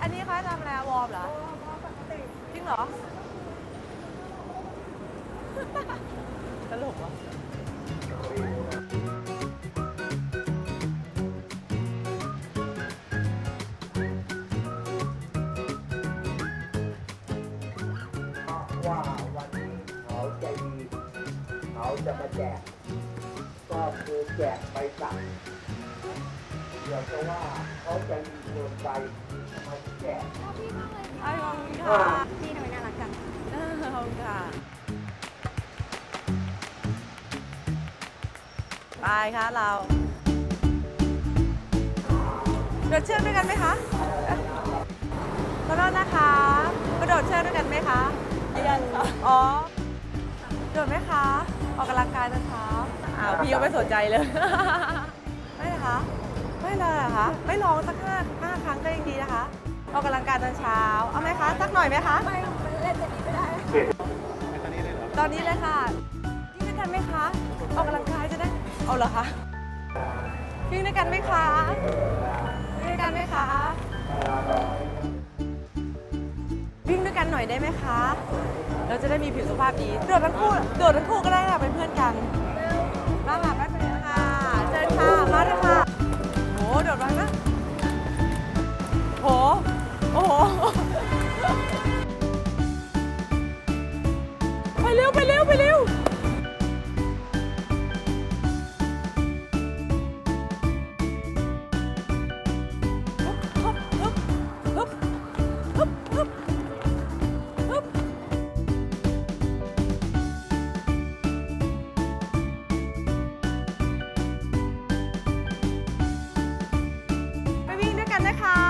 อันนี้เขาให้ทำอะไรอะวอร์มเหรอจริงเหรอ ตลกวะ ว่าวันนี้เขาใจดีเขาจะมาแจก ก็คือแจกใบสั่งเดี๋ยวจะว่าเขาใจดีเกินไปทำไมถึงแจก ไอ้ขอบคุณค่ะ พี่ทำไมน่ารักจังเออขอบคุณค่ะ ไปค่ะเราโดดเชื่อกด้วยกันไหมคะขอโทษนะคะ โดดไหมคะ ออกกำลังกายตอนเช้าอ้าวพี่ก็ไม่สนใจเลย ไม่นะคะ ไม่เลยเหรอคะ ไม่ลองสักห้าห้าครั้งก็ยังดีนะคะ ออกกำลังกายตอนเช้า เอาไหมคะ สักหน่อยไหมคะไม่เล่นแต่นี้ไม่ได้ ตอนนี้เลยค่ะวิ่งด้วยกันไหมคะ ออกกำลังกายจะได้ เอาเหรอคะวิ่งด้วยกันไหมคะวิ่งด้วยกันไหมคะวิ่งด้วยกันหน่อยได้ไหมคะ เราจะได้มีผิวสุขภาพดีโดดทั้งคู่โดดทั้งคู่ก็ได้ค่ะเป็นเพื่อนกันมาค่ะแป๊บนึงค่ะเชิญค่ะมาเลยค่ะโหโดดไว้นะโหโอ้โหไปเร็วไปเร็วไปเร็ว 你好。